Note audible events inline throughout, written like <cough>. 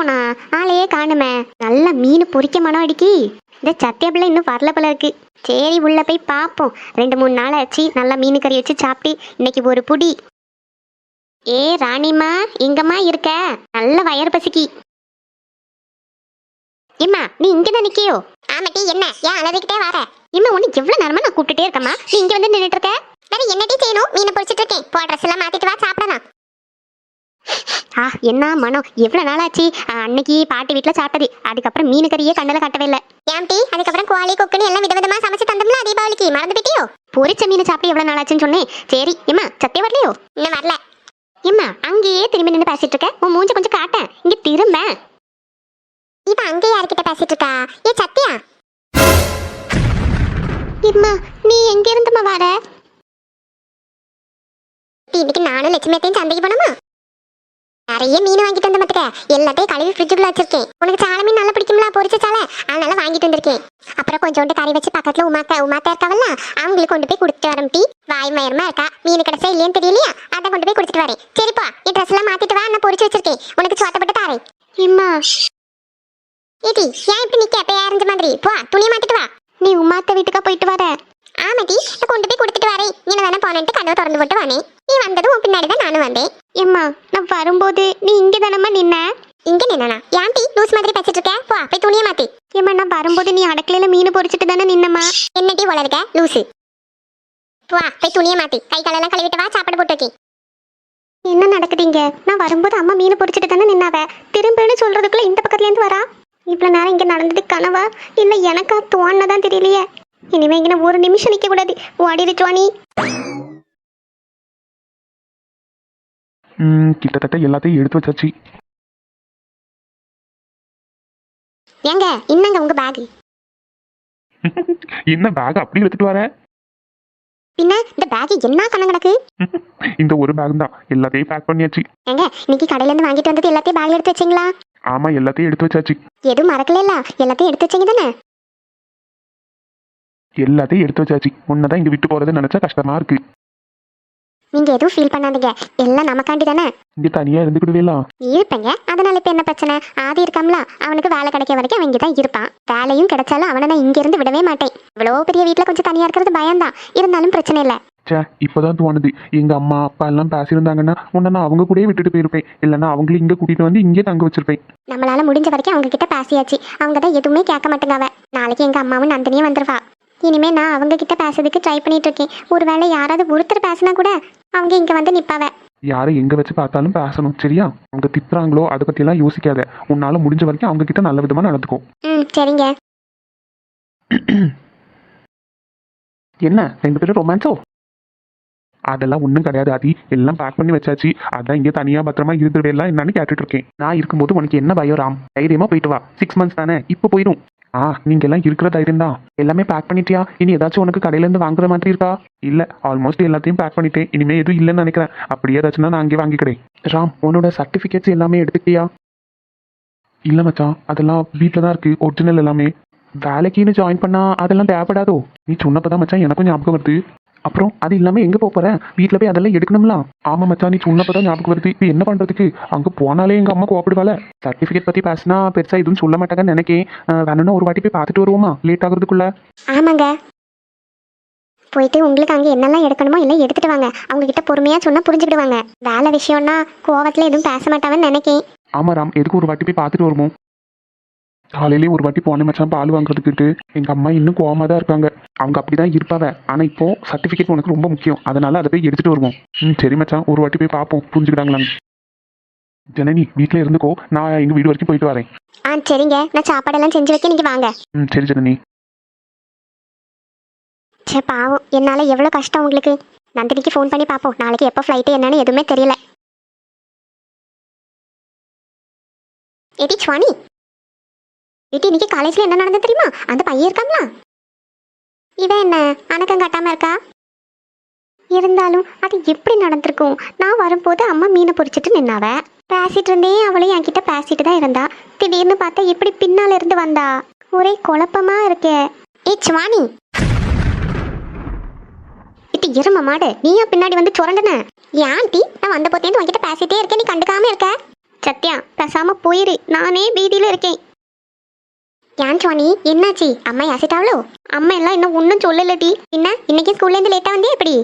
போனா ஆளையே காணுமே. நல்ல மீன் பொரிக்க மனம் அடிக்கி. இந்த சத்திய பிள்ளை இன்னும் வரல போல இருக்கு. சரி உள்ள போய் பார்ப்போம் ரெண்டு மூணு நாள் ஆச்சு. நல்லா மீன் கறி வச்சு சாப்பிட்டு இன்னைக்கு ஒரு புடி. ஏ ராணிமா எங்கம்மா இருக்க. நல்ல வயறு பசிக்கி. இம்மா நீ இங்கதான் நிக்கியோ? ஆமாட்டி என்ன? ஏன் அலறிக்கிட்டே வர? இம்மா உன்னை எவ்வளவு நேரமா நான் கூப்பிட்டுட்டே இருக்கம்மா. நீ இங்க வந்து நின்னுட்டு இருக்க? வேற என்னடி செய்யணும்? மீனை பொரிச்சிட்டு இருக்கேன். போ ட்ரெஸ் எல்லாம் மாத்திட்டு வா சாப்பிடலாம். ஆ என்ன மனம் எவ்வளவு நாள் ஆச்சு ஆ, அன்னைக்கு பாட்டி வீட்ல சாப்பிட்டது. அதுக்கப்புறம் மீன் கறியே கண்ணுல காட்டவே இல்ல. ஏன்டி அதுக்கப்புறம் கோழி கொக்குன்னு எல்லாம் விதவிதமா சமைச்சு தந்தோம்ல தீபாவளிக்கு. மறந்து போயிட்டியோ? பொரிச்ச மீன் சாப்பிட்டு எவ்வளவு நாள் ஆச்சுன்னு சொன்னேன். சரி இம்மா சத்தியம் வரலையோ? இன்னும் வரல. இம்மா அங்கேயே திரும்பி நின்று பேசிட்டு இருக்க? உன் மூஞ்ச கொஞ்சம் காட்டேன். இங்க திரும்ப. இப்ப அங்கே யார்கிட்ட பேசிட்டு இருக்கா? ஏ சத்தியா இம்மா நீ எங்க இருந்துமா வர? இன்னைக்கு நானும் லட்சுமியத்தையும் சந்தைக்கு போனோமா? நிறைய மீன் வாங்கிட்டு வந்த மத்துக்க எல்லாத்தையும் கழுவி ஃப்ரிட்ஜுக்குள்ள வச்சிருக்கேன். உனக்கு சால மீன் நல்லா பிடிக்கும்ல? பொரிச்ச சாலை? அதனால வாங்கிட்டு வந்திருக்கேன். அப்புறம் கொஞ்சோண்டு கறி வச்சு பக்கத்துல உமாக்கா உமாக்கா இருக்காவல்ல? அவங்களுக்கு கொண்டு போய் கொடுத்துட்டு வரேன் டீ. வாய் மயமா இருக்கா? மீன் கிடைச்சா இல்லையான்னு தெரியலையா? அதை கொண்டு போய் கொடுத்துட்டு வரேன். சரிப்பா நீ ட்ரெஸ் எல்லாம் மாத்திட்டு வா நான் பொரிச்சு வச்சிருக்கேன். உனக்கு சோத்தப்பட்டு தாரேன். இம்மா. ஏடி ஏன் இப்படி நிக்க? எப்ப அரைஞ்ச மாதிரி? போ துணியை மாத்திட்டு வா. நீ உமாத்த வீட்டுக்கா போயிட்டு வர? ஆமாடி நான் கொண்டு போய் கொடுத்துட்டு வரேன். நீ வேணா போனேன்ட்டு கதவை திறந்து போட்டு வானே நீ வந்ததும் உன் பின்னாடி தான் நானும் வந்தேன். எம்மா நான் வரும்போது நீ இங்க தானம்மா நின்ன? இங்க நின்னா ஏன்டி லூஸ் மாதிரி பேசிட்டு இருக்க? போ போய் துணியை மாத்தி. ஏம்மா நான் வரும்போது நீ அடக்கலையில மீன் பொரிச்சிட்டு தானே நின்னம்மா? என்னடி வளருக்க லூசு. வா போய் துணியை மாத்தி. கை காலெல்லாம் கழுவிட்டு வா சாப்பாடு போட்டு வைக்கி. என்ன நடக்குதுங்க? நான் வரும்போது அம்மா மீன் பொரிச்சிட்டு தானே நின்னாவ? திரும்பன்னு சொல்றதுக்குள்ள இந்த பக்கத்துல இருந்து வரா? இவ்வளவு நேரம் இங்க நடந்தது கனவா? இல்ல எனக்கா தோணுதான் தெரியலையே. இனிமே இங்க ஒரு நிமிஷம் நிக்க கூடாது ஓடிடு கிட்டத்தட்ட எல்லாத்தையும் எடுத்து வச்சாச்சு. ஏங்க என்னங்க உங்க பேக் <laughs> என்ன பேக் அப்படி எடுத்துட்டு வர? பின்ன இந்த பேக் என்ன கணக்கு கிடக்கு <laughs> இந்த ஒரு பேக் தான். எல்லாத்தையும் பேக் பண்ணியாச்சு. ஏங்க இன்னைக்கு கடையில இருந்து வாங்கிட்டு வந்தது எல்லாத்தையும் பேக்ல எடுத்து வச்சீங்களா? ஆமா எல்லாத்தையும் எடுத்து வச்சாச்சு. எதுவும் மறக்கல எல்லாத்தையும் எடுத்து வச்சீங்க தானே? எல்லாத்தையும் எடுத்து வச்சாச்சு. உன்னதான் இங்க விட்டு போறது நினைச்சா கஷ்டமா இருக்கு. நீங்க எதுவும் ஃபீல் பண்ணாதீங்க. எல்லாம் நமக்காண்டி தானே? இங்க தனியா இருந்துக்கிடுவேலாம் இருப்பேங்க. அதனால இப்ப என்ன பிரச்சனை? ஆதி இருக்காம்ல அவனுக்கு வேலை கிடைக்க வரைக்கும் அவன் இங்கதான் இருப்பான். வேலையும் கிடைச்சாலும் அவனை நான் இங்க இருந்து விடவே மாட்டேன். இவ்வளவு பெரிய வீட்ல கொஞ்சம் தனியா இருக்கிறது பயம்தான். இருந்தாலும் பிரச்சனை இல்ல. ச்சே இப்பதான் தோணுது. எங்க அம்மா அப்பா எல்லாம் பேசியிருந்தாங்கன்னா உன்னை நான் அவங்க கூடயே விட்டுட்டு போயிருப்பேன். இல்லைன்னா அவங்களும் இங்க கூட்டிட்டு வந்து இங்கே தங்க வச்சிருப்பேன். நம்மளால முடிஞ்ச வரைக்கும் அவங்க கிட்ட பேசியாச்சு. அவங்க தான் எதுவுமே கேட்க மாட்டேங்காவ நாளைக்கு எங்க அம்மாவும் நந்தினியும் வந்துருவா. இனிமே நான் அவங்க கிட்ட பேசுறதுக்கு ட்ரை பண்ணிட்டு இருக்கேன். ஒருவேளை யாராவது ஒருத்தர் பேசினா கூட அவங்க இங்க வந்து நிப்பாவ. யாரை எங்க வச்சு பார்த்தாலும் பேசணும் சரியா? அவங்க திட்டுறாங்களோ அதை பத்தி எல்லாம் யோசிக்காத. உன்னால முடிஞ்ச வரைக்கும் அவங்க கிட்ட நல்ல விதமா நடந்துக்கோ. ம் சரிங்க. <clears throat> என்ன ரெண்டு பேரும் ரொமான்ஸோ அதெல்லாம் ஒன்றும் கிடையாது ஆதி. எல்லாம் பேக் பண்ணி வச்சாச்சு. அதான் இங்கே தனியாக பத்திரமா இருந்துருவேலாம் என்னன்னு கேட்டுட்டு இருக்கேன். நான் இருக்கும்போது உனக்கு என்ன பயம் ராம்? தைரியமா போயிட்டு வா. சிக்ஸ் மந்த்ஸ் தானே இப்போ போயிடும் ஆ நீங்க எல்லாம் இருக்கிற தைரியம் தான் எல்லாமே பேக் பண்ணிட்டியா? இனி ஏதாச்சும் உனக்கு கடையில இருந்து வாங்குற மாதிரி இருக்கா? இல்ல ஆல்மோஸ்ட் எல்லாத்தையும் பேக் பண்ணிட்டேன். இனிமே எதுவும் இல்லைன்னு நினைக்கிறேன். அப்படியே ஏதாச்சும்னா நான் அங்கே வாங்கிக்கிறேன். ராம் உன்னோட சர்டிஃபிகேட்ஸ் எல்லாமே எடுத்துக்கிட்டியா? இல்ல மச்சான் அதெல்லாம் வீட்டில் தான் இருக்கு. ஒரிஜினல் எல்லாமே. வேலைக்குன்னு ஜாயின் பண்ணா அதெல்லாம் தேவைப்படாதோ? நீ சொன்னப்பதான் மச்சான் எனக்கும் ஞாபகம் வருது. அப்புறம் அது இல்லாம எங்க போக போற? வீட்ல போய் அதெல்லாம் எடுக்கணும்ல? ஆமா மச்சான் நீ சொன்னப்பதான் ஞாபகம் வருது. இப்போ என்ன பண்றதுக்கு? அங்க போனாலே எங்க அம்மா கோவப்படுவாள. சர்டிபிகேட் பத்தி பேசினா பெருசா எதுவும் சொல்ல மாட்டாங்கன்னு நினைக்கேன். வேணும்னா ஒரு வாட்டி போய் பார்த்துட்டு வருவோமா? லேட் ஆகுறதுக்குள்ள. ஆமாங்க. போயிட்டு உங்களுக்கு அங்கே என்னெல்லாம் எடுக்கணுமோ எல்லாம் எடுத்துட்டு வாங்க. அவங்க கிட்ட பொறுமையா சொன்னா புரிஞ்சுக்கிடுவாங்க. வேலை விஷயம்னா கோவத்துல எதுவும் பேச மாட்டாங்கன்னு நினைக்கேன். ஆமா ராம் எதுக்கு ஒரு வாட்டி போய் பார்த்துட்டு வருவோம்? காலையிலேயே ஒரு வாட்டி போனேன் மச்சான் பால் வாங்குறதுக்கிட்டு. எங்க அம்மா இன்னும் கோவமா தான் இருக்காங்க. அவங்க அப்படிதான் இருப்பாவ. ஆனா இப்போ சர்டிபிகேட் உனக்கு ரொம்ப முக்கியம். அதனால அதை போய் எடுத்துட்டு வருவோம். ம் சரி மச்சான். ஒரு வாட்டி போய் பார்ப்போம் புரிஞ்சுக்கிட்டாங்களா ஜனனி வீட்டில் இருந்துக்கோ. நான் எங்க வீடு வரைக்கும் போயிட்டு வரேன். ஆ சரிங்க. நான் சாப்பாடெல்லாம் செஞ்சு வைக்க. நீங்க வாங்க. ம் சரி ஜனனி. சே பாவம். என்னால எவ்வளவு கஷ்டம் உங்களுக்கு? நந்தினிக்கு ஃபோன் பண்ணி பார்ப்போம் நாளைக்கு எப்போ ஃப்ளைட்டு என்னன்னு எதுவுமே தெரியல. ஏடி சுவாணி. ஏடி இன்னைக்கு காலேஜ்ல என்ன நடந்தது தெரியுமா? அந்த பையன் இருக்காங்களா இவன் என்ன அணக்கம் காட்டாம இருக்கா? இருந்தாலும் அது எப்படி நடந்திருக்கும்? நான் வரும்போது அம்மா மீனை பொறிச்சிட்டு நின்னாவ. பேசிட்டு இருந்தே அவளும் என்கிட்ட பேசிட்டு தான் இருந்தா. திடீர்னு பார்த்தா எப்படி பின்னால இருந்து வந்தா. ஒரே குழப்பமா இருக்கே. ஏ சுவாணி. இது இரும மாடு? நீயா பின்னாடி வந்து சுரண்டன? ஏன் ஆண்டி நான் வந்த போத்தேந்து உன்கிட்ட பேசிட்டே இருக்கேன். நீ கண்டுக்காம இருக்க. சத்யா பேசாம போயிரு. நானே வீதியில இருக்கேன். ஏன் சுவாணி என்னாச்சு? அம்மா யாசிட்டாவளோ? அம்மா எல்லாம் இன்னும் ஒன்றும் சொல்லலடி. என்ன? இன்னைக்கு ஸ்கூல்ல இருந்து லேட்டா வந்தே எப்படி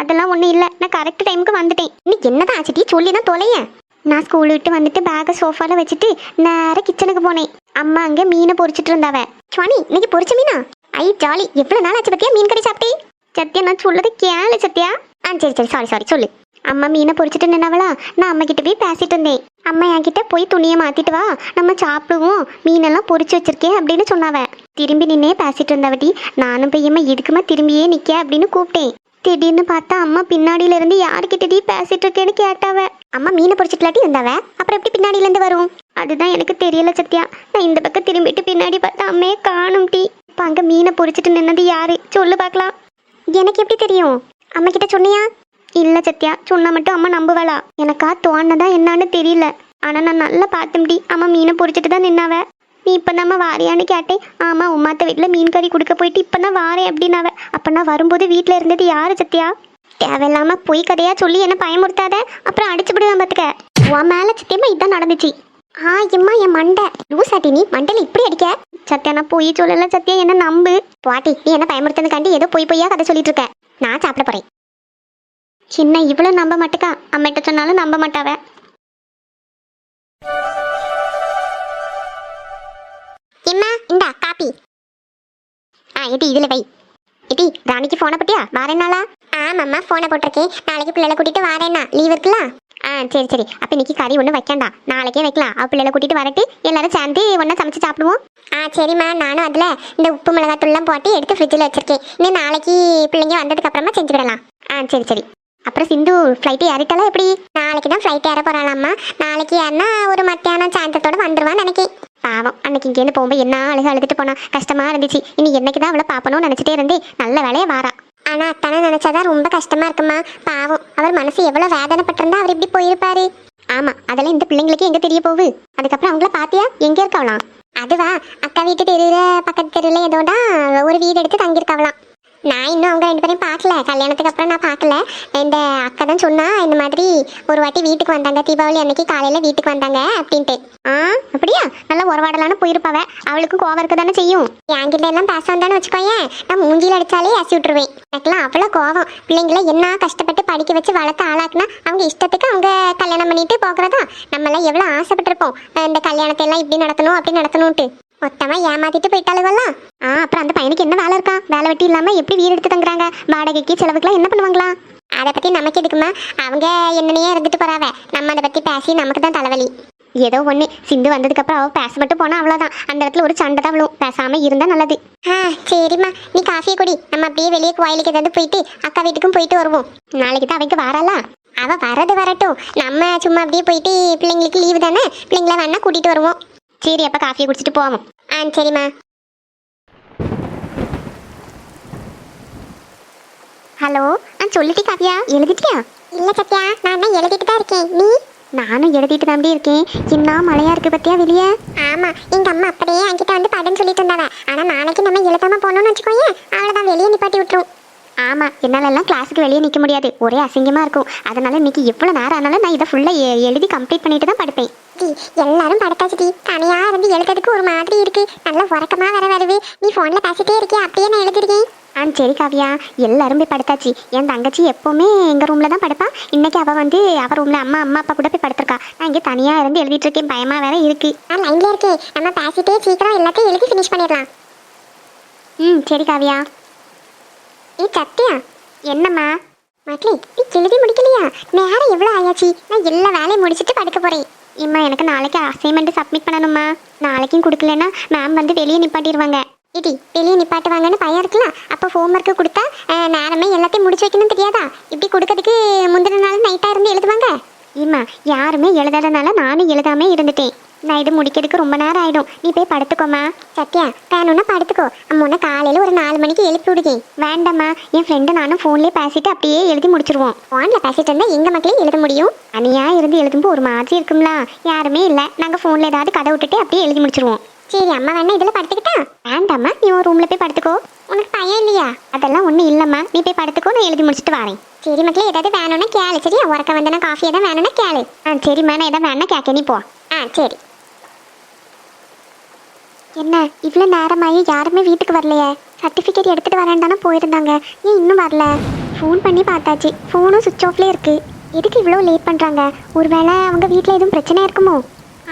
அதெல்லாம் ஒன்றும் இல்லை. நான் கரெக்ட் டைமுக்கு வந்துட்டேன். இன்னைக்கு என்னதான் ஆச்சுடி? சொல்லி தான் தொலையேன் நான் ஸ்கூல் விட்டு வந்துட்டு பேக்கை சோஃபால வச்சுட்டு நேர கிச்சனுக்கு போனேன். அம்மா அங்கே மீனை பொரிச்சிட்டு இருந்தாவ. சுவாணி இன்னைக்கு பொரிச்ச மீனா? ஐ ஜாலி. எவ்வளவு நாள் ஆச்சு பத்தியா மீன் கறி சாப்பிட்டேன் சத்யா நான் சொல்லது கேளு சத்யா. ஆ சரி சரி சாரி சாரி சொல்லு. அம்மா மீனை பொறிச்சிட்டு நின்னவளா? நான் அம்மா கிட்ட போய் பேசிட்டு இருந்தேன் அம்மா என்கிட்ட போய் துணியை மாத்திட்டு வா. நம்ம சாப்பிடுவோம். மீனெல்லாம் பொரிச்சு வச்சிருக்கேன் அப்படின்னு சொன்னாவ. திரும்பி நின்னே பேசிட்டு இருந்தவட்டி நானும் போய்யம்மா எதுக்குமா திரும்பியே நிக்க அப்படின்னு கூப்பிட்டேன். திடீர்னு பார்த்தா அம்மா பின்னாடியில இருந்து யாருக்கிட்டடி பேசிட்டு இருக்கேன்னு கேட்டாவ. அம்மா மீனை பொரிச்சிட்டுலாட்டி இருந்தாவ அப்புறம் எப்படி பின்னாடியில இருந்து வரும்? அதுதான் எனக்கு தெரியல சத்யா. நான் இந்த பக்கம் திரும்பிட்டு பின்னாடி பார்த்தா அம்மையே காணும் டீ இப்ப அங்க மீனை பொரிச்சிட்டு நின்னது யாரு? சொல்லு பார்க்கலாம். எனக்கு எப்படி தெரியும்? அம்மா கிட்ட சொன்னியா? இல்ல சத்யா சொன்னா மட்டும் அம்மா நம்புவாளா? எனக்கா தோணதா என்னன்னு தெரியல. ஆனா நான் நல்லா பார்த்தேன்டி. அம்மா மீனை பொறிச்சிட்டு தான் நின்னாவ. நீ இப்போ நம்ம வாரியான்னு கேட்டேன். ஆமா உமாத்த வீட்டில் மீன் கறி கொடுக்க போயிட்டு இப்போ தான் வாரேன் அப்படின்னாவ. அப்போ நான் வரும்போது வீட்டில் இருந்தது யாரு சத்யா? தேவையில்லாம பொய் கதையா சொல்லி என்ன பயமுறுத்தாத. அப்புறம் அடிச்சு விடுவேன் பார்த்துக்க உன் மேல சத்தியமா இதான் நடந்துச்சு. ஆ எம்மா என் மண்டை. லூசாட்டி நீ மண்டையில இப்படி அடிக்க? சத்யா நான் பொய் சொல்லல சத்தியா என்ன நம்பு? பாட்டி நீ என்ன பயமுறுத்ததுக்காண்டி ஏதோ பொய் பொய்யா கதை சொல்லிட்டு இருக்க. நான் சாப்பிட போறேன். சின்ன இவ்வளோ நம்ப மாட்டுக்கா? அம்மிட்ட சொன்னாலும் நம்ப மாட்டாவ? எம்மா இந்தா காப்பி. ஆ இது இதில் வை. எடி ராணிக்கு ஃபோனை பட்டியா? வாரேனாளா ஆமாம்மா ஃபோனை போட்டிருக்கேன். நாளைக்கு பிள்ளைகளை கூட்டிட்டு வாரேன்னா. லீவ் இருக்குல்ல? ஆ சரி சரி. அப்போ இன்னைக்கு கறி ஒன்றும் வைக்கண்டா நாளைக்கே வைக்கலாம். அவ பிள்ளைல கூட்டிட்டு வரட்டு. எல்லாரும் சேர்ந்து ஒன்றா சமைச்சு சாப்பிடுவோம். ஆ சரிம்மா. நானும் அதில் இந்த உப்பு மிளகாத்தூள்லாம் போட்டு எடுத்து ஃப்ரிட்ஜில் வச்சிருக்கேன். இன்னும் நாளைக்கு பிள்ளைங்க வந்ததுக்கு அப்புறமா செஞ்சு விடலாம் ஆ சரி சரி. அப்புறம் சிந்து ஃப்ளைட்டு ஏறிட்டாலா எப்படி? நாளைக்கு தான் ஃப்ளைட் ஏற போகிறாளாம்மா நாளைக்கு ஏறினா ஒரு மத்தியானம் சாயந்தரத்தோட வந்துருவான்னு நினைக்கேன். பாவம். அன்னைக்கு இங்கேருந்து போகும்போது என்ன அழுக அழுதுட்டு போனா. கஷ்டமா இருந்துச்சு. இனி என்னைக்கு தான் அவளை பார்ப்பணும்னு நினச்சிட்டே இருந்தே நல்ல வேலையை வாரா. ஆனா அத்தானே நினச்சாதான் ரொம்ப கஷ்டமா இருக்குமா? பாவம். அவர் மனசு எவ்வளவு வேதனைப்பட்டிருந்தா அவர் இப்படி போயிருப்பாரு. ஆமா அதெல்லாம் இந்த பிள்ளைங்களுக்கு எங்க தெரிய போகுது? அதுக்கப்புறம் அவங்கள பாத்தியா? எங்க இருக்கவலாம் அதுவா அக்கா வீட்டு தெரியல பக்கத்து தெருவில் ஏதோடா ஒரு வீடு எடுத்து தங்கியிருக்காவலாம் நான் இன்னும் அவங்க ரெண்டு பேரையும் பார்க்கல. கல்யாணத்துக்கு அப்புறம் நான் பார்க்கல. இந்த அக்கா தான் சொன்னா இந்த மாதிரி ஒரு வாட்டி வீட்டுக்கு வந்தாங்க. தீபாவளி அன்னைக்கு காலையில வீட்டுக்கு வந்தாங்க அப்படின்ட்டு. ஆ அப்படியா? நல்லா உறவாடலான்னு போயிருப்பாவ. அவளுக்கும் கோவம் இருக்க தானே செய்யும். என்கிட்ட எல்லாம் பேச வச்சுக்கோயேன். நான் மூஞ்சியில் அடிச்சாலே அசி விட்டுருவேன். எனக்குலாம் அவ்வளோ கோவம். பிள்ளைங்கள என்ன கஷ்டப்பட்டு படிக்க வச்சு வளர்த்து ஆளாக்குனா அவங்க இஷ்டத்துக்கு அவங்க கல்யாணம் பண்ணிட்டு போகிறதா? நம்மளாம் எவ்வளோ ஆசைப்பட்டிருப்போம். இந்த கல்யாணத்தை எல்லாம் இப்படி நடத்தணும் அப்படி நடத்தணும்ட்டு. மொத்தமா ஏமாத்திட்டு போயிட்டாளுவல்லாம் ஆ அப்புறம் அந்த பையனுக்கு என்ன வேலை? வேலை வெட்டி இல்லாம எப்படி வீடு எடுத்து தங்குறாங்க? வாடகைக்கு செலவுக்குலாம் என்ன பண்ணுவாங்களா? அதை பத்தி நமக்கு எதுக்குமா? அவங்க என்னனையே இருந்துட்டு போறாவ. நம்ம அதை பத்தி பேசி நமக்கு தான் தலைவலி. ஏதோ ஒண்ணு. சிந்து வந்ததுக்கு அப்புறம் அவ பேச மட்டும் போனா அவ்வளவுதான். அந்த இடத்துல ஒரு சண்டை தான் விழும். பேசாம இருந்தா நல்லது. ஆ சரிம்மா. நீ காஃபியை குடி. நம்ம அப்படியே வெளியே கோயிலுக்கு ஏதாவது போயிட்டு அக்கா வீட்டுக்கும் போயிட்டு வருவோம். நாளைக்கு தான் அவைக்கு வாராளா? அவ வரது வரட்டும். நம்ம சும்மா அப்படியே போயிட்டு பிள்ளைங்களுக்கு லீவு தானே? பிள்ளைங்கள வேணா கூட்டிட்டு வருவோம். சரி அப்ப காஃபியை குடிச்சிட்டு போவோம். ஆ சரிம்மா. ஹலோ ஆ சொல்லிட்டு காவியா. எழுதிட்டியா? இல்ல சத்யா நான் தான் எழுதிட்டு தான் இருக்கேன். நீ? நானும் எழுதிட்டு தான் இருக்கேன். என்ன மழையா இருக்கு பத்தியா வெளியே? ஆமா எங்க அம்மா அப்படியே என்கிட்ட வந்து படம் சொல்லிட்டு இருந்தாங்க ஆனா நாளைக்கு நம்ம எழுதாம போனோம்னு வச்சுக்கோயேன் அவ்வளவுதான் வெளியே நிப்பாட்டி விட்டுரும். ஆமா என்னால எல்லாம் கிளாஸுக்கு வெளியே நிக்க முடியாது. ஒரே அசிங்கமா இருக்கும். அதனால இன்னைக்கு எவ்வளவு நேரம் ஆனாலும் நான் இதை ஃபுல்லா எழுதி கம்ப்ளீட் பண்ணிட்டு தான் படுப்பேன். எல்லாரும் படுத்தாச்சு தனியா இருந்து எழுதுறதுக்கு ஒரு மாதிரி இருக்கு. நல்ல உறக்கமா வர வருது. நீ போன்ல பேசிட்டே இருக்கியா? அப்படியே நான் எழுதிருக்கேன். ஆ சரி காவியா. எல்லாரும் போய் படுத்தாச்சு. என் தங்கச்சி எப்பவுமே எங்க ரூம்ல தான் படுப்பா. இன்னைக்கு அவ வந்து அவ ரூம்ல அம்மா அம்மா அப்பா கூட போய் படுத்திருக்கா. நான் இங்க தனியா இருந்து எழுதிட்டு இருக்கேன். பயமா வேற இருக்கு. நான் லைன்ல இருக்கேன் நம்ம பேசிட்டே சீக்கிரம் எல்லாத்தையும் எழுதி ஃபினிஷ் பண்ணிடலாம். ம் சரி காவியா. ஏ சத்யா. என்னம்மா? மக்களே நீ எழுதி முடிக்கலையா? நேரம் எவ்வளோ ஆயாச்சு? நான் எல்லா வேலையும் முடிச்சுட்டு படுக்க போறேன். இம்மா எனக்கு நாளைக்கு அசைன்மெண்ட் சப்மிட் பண்ணணுமா நாளைக்கும் கொடுக்கலன்னா மேம் வந்து வெளியே நிப்பாட்டிடுவாங்க இடி வெளியே நிப்பாட்டுவாங்கன்னு பயம் இருக்கலாம் அப்போ ஹோம்ஒர்க்கு கொடுத்தா நேரமே எல்லாத்தையும் முடிச்சு வைக்கணும் தெரியாதா? இப்படி கொடுக்கறதுக்கு முந்தின நாள் நைட்டாக இருந்து எழுதுவாங்க? இம்மா யாருமே எழுதாதனால நானும் எழுதாம இருந்துட்டேன். நான் இது முடிக்கிறதுக்கு ரொம்ப நேரம் ஆயிடும். நீ போய் படுத்துக்கோமா சத்யா வேணும்னா படுத்துக்கோ. அம்மா காலையில ஒரு நாலு மணிக்கு எழுப்பி விடுகேன் வேண்டாம்மா. என் ஃப்ரெண்டு நானும் ஃபோன்லேயே பேசிட்டு அப்படியே எழுதி முடிச்சிருவோம். ஃபோனில் பேசிட்டு இருந்தா எங்க மக்களையும் எழுத முடியும்? அனியா இருந்து எழுதும்போது ஒரு மாதிரி இருக்கும்ல. யாருமே இல்லை. நாங்கள் ஃபோனில் ஏதாவது கதை விட்டுட்டு அப்படியே எழுதி முடிச்சிருவோம். சரி அம்மா வேணா இதில் படுத்துக்கிட்டா? வேண்டாம்மா நீ ஒரு ரூமில் போய் படுத்துக்கோ. உனக்கு பயம் இல்லையா? அதெல்லாம் ஒன்றும் இல்லைம்மா. நீ போய் படுத்துக்கோ நான் எழுதி முடிச்சிட்டு வரேன். சரி மக்களே ஏதாவது வேணும்னா கேளு சரியா? உறக்க வந்தேன்னா காஃபி எதாவது வேணும்னா கேளு. ஆ சரிம்மா நான் எதாவது வேணா கேட்க நீ போ. ஆ சரி. என்ன இவ்வளோ நேரமாயி யாருமே வீட்டுக்கு வரலையே? சர்டிஃபிகேட் எடுத்துகிட்டு வரேன் தானே போயிருந்தாங்க. ஏன் இன்னும் வரல? ஃபோன் பண்ணி பார்த்தாச்சு. ஃபோனும் சுவிட்ச் ஆஃப்லேயே இருக்கு. எதுக்கு இவ்வளோ லேட் பண்ணுறாங்க ஒருவேளை அவங்க வீட்டில் எதுவும் பிரச்சனை இருக்குமோ?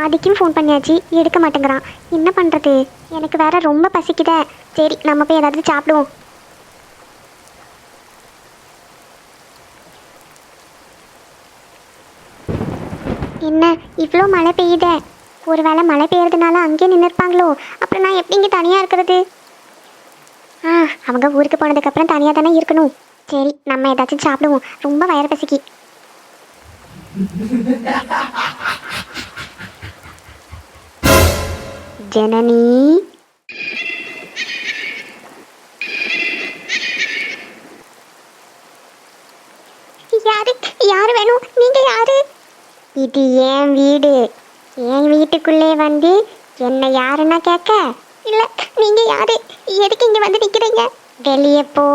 ஆதிக்கும் ஃபோன் பண்ணியாச்சு. எடுக்க மாட்டேங்கிறான். என்ன பண்ணுறது எனக்கு வேற ரொம்ப பசிக்குதே. சரி நம்ம போய் ஏதாவது சாப்பிடுவோம். என்ன இவ்வளோ மழை பெய்யுதே? ஒருவேளை மழை பெய்யறதுனால அங்கேயே நின்றுருப்பாங்களோ அப்புறம் நான் எப்படி இங்கே தனியாக இருக்கிறது? ஆ அவங்க ஊருக்கு போனதுக்கப்புறம் தனியாக தானே இருக்கணும். சரி நம்ம ஏதாச்சும் சாப்பிடுவோம். ரொம்ப வயிறு பசிக்கு. ஜனனி. யாரு? யாரு வேணும்? நீங்க யாரு? இது என் வீடு. என் வீட்டுக்குள்ளே வந்து என்ன யாருன்னா கேட்க? இல்ல நீங்க யாரு? எதுக்கு இங்க வந்து நிக்கிறீங்க? வெளியே போ.